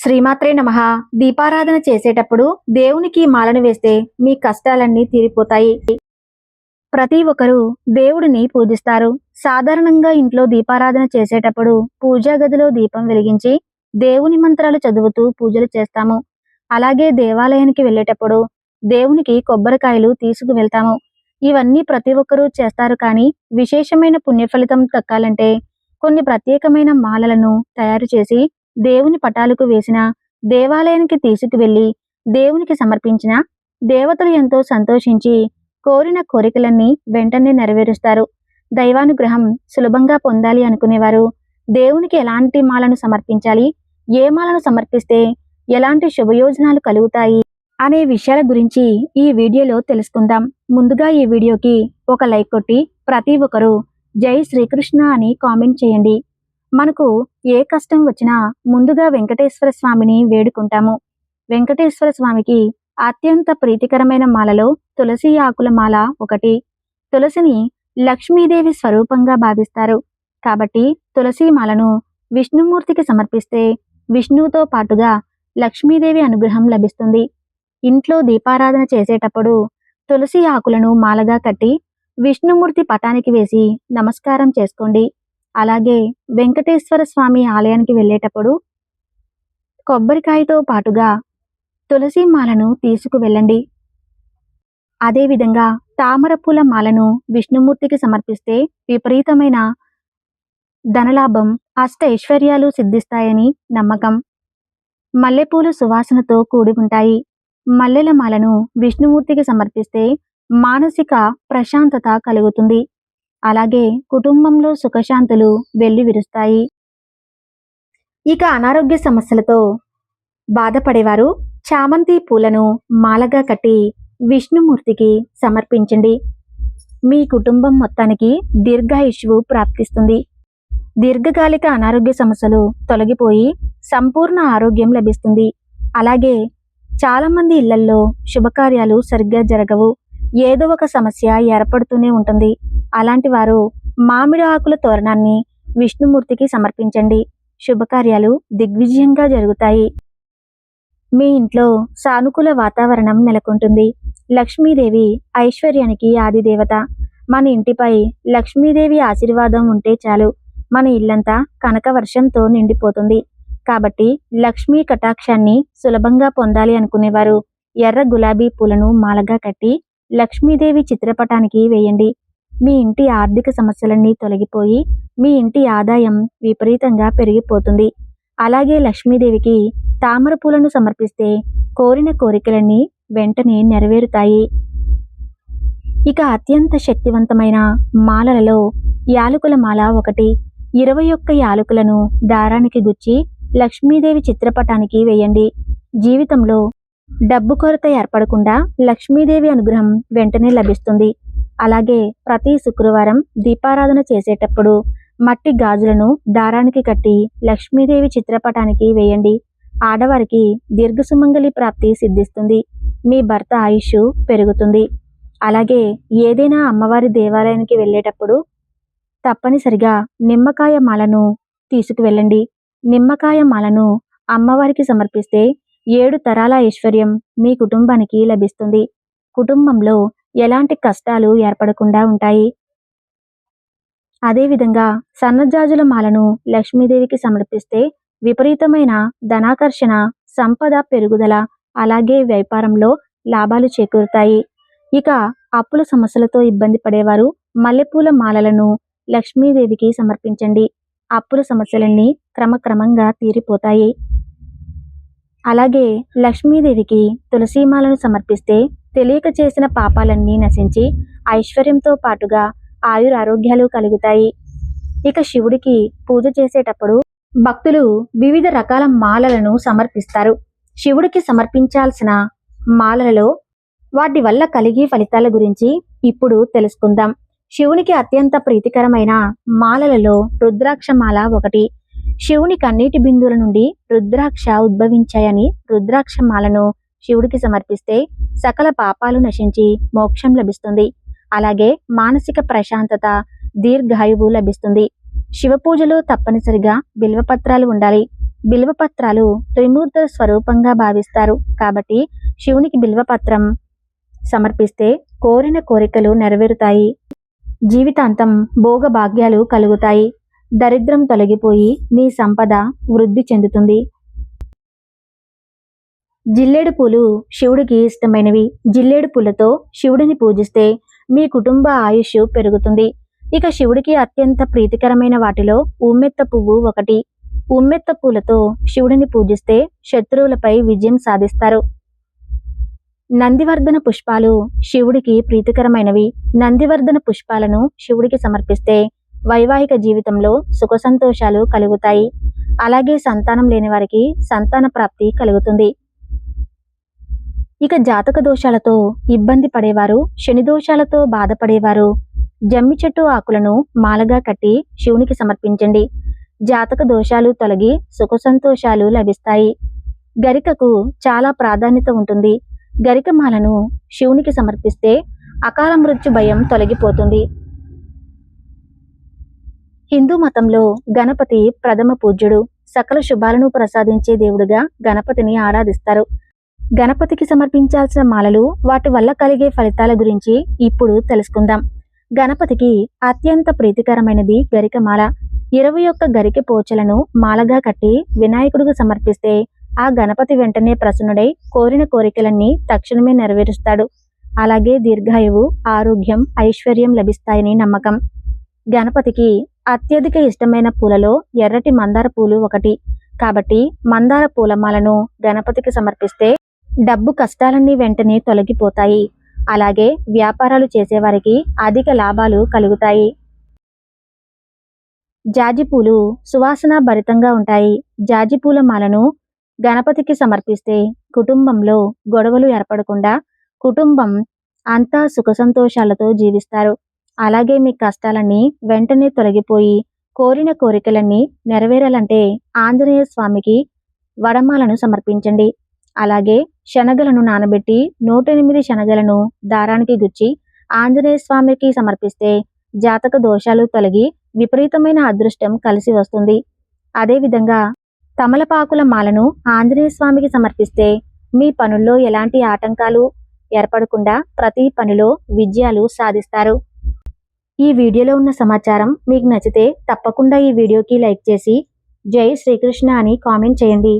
శ్రీమాత్రే నమ. దీపారాధన చేసేటప్పుడు దేవునికి మాలను వేస్తే మీ కష్టాలన్నీ తీరిపోతాయి. ప్రతి ఒక్కరూ దేవుడిని పూజిస్తారు. సాధారణంగా ఇంట్లో దీపారాధన చేసేటప్పుడు పూజా గదిలో దీపం వెలిగించి దేవుని మంత్రాలు చదువుతూ పూజలు చేస్తాము. అలాగే దేవాలయానికి వెళ్ళేటప్పుడు దేవునికి కొబ్బరికాయలు తీసుకు వెళ్తాము. ఇవన్నీ ప్రతి ఒక్కరూ చేస్తారు కానీ విశేషమైన పుణ్య ఫలితం దక్కాలంటే కొన్ని ప్రత్యేకమైన మాలలను తయారు చేసి దేవుని పటాలకు వేసిన దేవాలయానికి తీసుకువెళ్ళి దేవునికి సమర్పించిన దేవతలు ఎంతో సంతోషించి కోరిన కోరికలన్నీ వెంటనే నెరవేరుస్తారు. దైవానుగ్రహం సులభంగా పొందాలి అనుకునేవారు దేవునికి ఎలాంటి మాలను సమర్పించాలి ఏ మాలను సమర్పిస్తే ఎలాంటి శుభయోజనాలు కలుగుతాయి అనే విషయాల గురించి ఈ వీడియోలో తెలుసుకుందాం. ముందుగా ఈ వీడియోకి ఒక లైక్ కొట్టి ప్రతి ఒక్కరూ జై శ్రీకృష్ణ అని కామెంట్ చేయండి. మనకు ఏ కష్టం వచ్చినా ముందుగా వెంకటేశ్వర స్వామిని వేడుకుంటాము. వెంకటేశ్వర స్వామికి అత్యంత ప్రీతికరమైన మాలలో తులసి ఆకుల మాల ఒకటి. తులసిని లక్ష్మీదేవి స్వరూపంగా భావిస్తారు. కాబట్టి తులసి మాలను విష్ణుమూర్తికి సమర్పిస్తే విష్ణువుతో పాటుగా లక్ష్మీదేవి అనుగ్రహం లభిస్తుంది. ఇంట్లో దీపారాధన చేసేటప్పుడు తులసి ఆకులను మాలగా కట్టి విష్ణుమూర్తి పటానికి వేసి నమస్కారం చేసుకోండి. అలాగే వెంకటేశ్వర స్వామి ఆలయానికి వెళ్ళేటప్పుడు కొబ్బరికాయతో పాటుగా తులసి మాలను తీసుకువెళ్ళండి. అదేవిధంగా తామరపూల మాలను విష్ణుమూర్తికి సమర్పిస్తే విపరీతమైన ధనలాభం అష్ట ఐశ్వర్యాలు సిద్ధిస్తాయని నమ్మకం. మల్లెపూలు సువాసనతో కూడి ఉంటాయి. మల్లెల మాలను విష్ణుమూర్తికి సమర్పిస్తే మానసిక ప్రశాంతత కలుగుతుంది. అలాగే కుటుంబంలో సుఖశాంతులు వెళ్ళి విరుస్తాయి. ఇక అనారోగ్య సమస్యలతో బాధపడేవారు చామంతి పూలను మాలగా కట్టి విష్ణుమూర్తికి సమర్పించండి. మీ కుటుంబం మొత్తానికి దీర్ఘాయుష్వు ప్రాప్తిస్తుంది. దీర్ఘకాలిక అనారోగ్య సమస్యలు తొలగిపోయి సంపూర్ణ ఆరోగ్యం లభిస్తుంది. అలాగే చాలామంది ఇళ్ళల్లో శుభకార్యాలు సరిగ్గా జరగవు. ఏదో ఒక సమస్య ఏర్పడుతూనే ఉంటుంది. అలాంటి వారు మామిడి ఆకుల తోరణాన్ని విష్ణుమూర్తికి సమర్పించండి. శుభకార్యాలు దిగ్విజయంగా జరుగుతాయి. మీ ఇంట్లో సానుకూల వాతావరణం నెలకొంటుంది. లక్ష్మీదేవి ఐశ్వర్యానికి ఆదిదేవత. మన ఇంటిపై లక్ష్మీదేవి ఆశీర్వాదం ఉంటే చాలు. మన ఇల్లంతా కనక వర్షంతో నిండిపోతుంది. కాబట్టి లక్ష్మీ కటాక్షాన్ని సులభంగా పొందాలి అనుకునేవారు. ఎర్ర గులాబీ పూలను మాలగా కట్టి లక్ష్మీదేవి చిత్రపటానికి వేయండి. మీ ఇంటి ఆర్థిక సమస్యలన్నీ తొలగిపోయి మీ ఇంటి ఆదాయం విపరీతంగా పెరిగిపోతుంది. అలాగే లక్ష్మీదేవికి తామర పూలను సమర్పిస్తే కోరిన కోరికలన్నీ వెంటనే నెరవేరుతాయి. ఇక అత్యంత శక్తివంతమైన మాలలలో యాలకుల మాల ఒకటి ఇరవై ఒక్క యాలకులను దారానికి గుచ్చి లక్ష్మీదేవి చిత్రపటానికి వేయండి. జీవితంలో డబ్బు కొరత ఏర్పడకుండా లక్ష్మీదేవి అనుగ్రహం వెంటనే లభిస్తుంది. అలాగే ప్రతి శుక్రవారం దీపారాధన చేసేటప్పుడు మట్టి గాజులను దారానికి కట్టి లక్ష్మీదేవి చిత్రపటానికి వేయండి. ఆడవారికి దీర్ఘసుమంగళి ప్రాప్తి సిద్ధిస్తుంది. మీ భర్త ఆయుష్ పెరుగుతుంది. అలాగే ఏదైనా అమ్మవారి దేవాలయానికి వెళ్ళేటప్పుడు తప్పనిసరిగా నిమ్మకాయ మాలను తీసుకువెళ్ళండి. నిమ్మకాయ మాలను అమ్మవారికి సమర్పిస్తే ఏడు తరాల ఐశ్వర్యం మీ కుటుంబానికి లభిస్తుంది. కుటుంబంలో ఎలాంటి కష్టాలు ఏర్పడకుండా ఉంటాయి? అదేవిధంగా సన్నజాజుల మాలను లక్ష్మీదేవికి సమర్పిస్తే విపరీతమైన ధనాకర్షణ సంపద పెరుగుదల అలాగే వ్యాపారంలో లాభాలు చేకూరుతాయి. ఇక అప్పుల సమస్యలతో ఇబ్బంది పడేవారు మల్లెపూల మాలలను లక్ష్మీదేవికి సమర్పించండి. అప్పుల సమస్యలన్నీ క్రమక్రమంగా తీరిపోతాయి. అలాగే లక్ష్మీదేవికి తులసీమాలను సమర్పిస్తే తెలియక చేసిన పాపాలన్నీ నశించి ఐశ్వర్యంతో పాటుగా ఆయురారోగ్యాలు కలుగుతాయి. ఇక శివుడికి పూజ చేసేటప్పుడు భక్తులు వివిధ రకాల మాలలను సమర్పిస్తారు. శివుడికి సమర్పించాల్సిన మాలలలో వాటి వల్ల కలిగే ఫలితాల గురించి ఇప్పుడు తెలుసుకుందాం. శివునికి అత్యంత ప్రీతికరమైన మాలలలో రుద్రాక్ష మాల ఒకటి శివుని కన్నీటి బిందువుల నుండి రుద్రాక్ష ఉద్భవించాయని రుద్రాక్ష మాలను శివుడికి సమర్పిస్తే సకల పాపాలు నశించి మోక్షం లభిస్తుంది. అలాగే మానసిక ప్రశాంతత దీర్ఘాయువు లభిస్తుంది. శివ పూజలో తప్పనిసరిగా బిల్వపత్రాలు ఉండాలి. బిల్వపత్రాలు త్రిమూర్త స్వరూపంగా భావిస్తారు. కాబట్టి శివునికి బిల్వపత్రం సమర్పిస్తే కోరిన కోరికలు నెరవేరుతాయి. జీవితాంతం భోగ భాగ్యాలు కలుగుతాయి. దరిద్రం తొలగిపోయి మీ సంపద వృద్ధి చెందుతుంది. జిల్లేడు పూలు శివుడికి ఇష్టమైనవి. జిల్లేడు పూలతో శివుడిని పూజిస్తే మీ కుటుంబ ఆయుష్ పెరుగుతుంది. ఇక శివుడికి అత్యంత ప్రీతికరమైన వాటిలో ఉమ్మెత్త పువ్వు ఒకటి. ఉమ్మెత్త పూలతో శివుడిని పూజిస్తే శత్రువులపై విజయం సాధిస్తారు. నందివర్ధన పుష్పాలు శివుడికి ప్రీతికరమైనవి. నందివర్ధన పుష్పాలను శివుడికి సమర్పిస్తే వైవాహిక జీవితంలో సుఖ సంతోషాలు కలుగుతాయి. అలాగే సంతానం లేని వారికి సంతాన ప్రాప్తి కలుగుతుంది. ఇక జాతక దోషాలతో ఇబ్బంది పడేవారు శని దోషాలతో బాధపడేవారు. జమ్మి చెట్టు ఆకులను మాలగా కట్టి శివునికి సమర్పించండి. జాతక దోషాలు తొలగి సుఖ సంతోషాలు లభిస్తాయి. గరికకు చాలా ప్రాధాన్యత ఉంటుంది. గరిక మాలను శివునికి సమర్పిస్తే అకాల మృత్యు భయం తొలగిపోతుంది. హిందూ మతంలో గణపతి ప్రథమ పూజ్యుడు సకల శుభాలను ప్రసాదించే దేవుడుగా గణపతిని ఆరాధిస్తారు. గణపతికి సమర్పించాల్సిన మాలలు వాటి వల్ల కలిగే ఫలితాల గురించి ఇప్పుడు తెలుసుకుందాం. గణపతికి అత్యంత ప్రీతికరమైనది గరికమాల. ఇరవై ఒక్క గరిక పోచలను మాలగా కట్టి వినాయకుడికి సమర్పిస్తే ఆ గణపతి వెంటనే ప్రసన్నుడై కోరిన కోరికలన్నీ తక్షణమే నెరవేరుస్తాడు. అలాగే దీర్ఘాయువు ఆరోగ్యం ఐశ్వర్యం లభిస్తాయని నమ్మకం. గణపతికి అత్యధిక ఇష్టమైన పూలలో ఎర్రటి మందార పూలు ఒకటి. కాబట్టి మందార పూలమాలను గణపతికి సమర్పిస్తే డబ్బు కష్టాలన్నీ వెంటనే తొలగిపోతాయి. అలాగే వ్యాపారాలు చేసేవారికి అధిక లాభాలు కలుగుతాయి. జాజిపూలు సువాసన భరితంగా ఉంటాయి. జాజి పూల మాలను గణపతికి సమర్పిస్తే కుటుంబంలో గొడవలు ఏర్పడకుండా కుటుంబం అంతా సుఖ సంతోషాలతో జీవిస్తారు. అలాగే మీ కష్టాలన్నీ వెంటనే తొలగిపోయి కోరిన కోరికలన్నీ నెరవేరాలంటే ఆంజనేయ స్వామికి వడమాలను సమర్పించండి. అలాగే శనగలను నానబెట్టి నూట ఎనిమిది శనగలను దారానికి గుచ్చి ఆంజనేయ స్వామికి సమర్పిస్తే జాతక దోషాలు తొలగి విపరీతమైన అదృష్టం కలిసి వస్తుంది. అదేవిధంగా తమలపాకుల మాలను ఆంజనేయ స్వామికి సమర్పిస్తే మీ పనుల్లో ఎలాంటి ఆటంకాలు ఏర్పడకుండా ప్రతి పనిలో విజయాలు సాధిస్తారు. ఈ వీడియోలో ఉన్న సమాచారం మీకు నచ్చితే తప్పకుండా ఈ వీడియోకి లైక్ చేసి జై శ్రీకృష్ణ అని కామెంట్ చేయండి.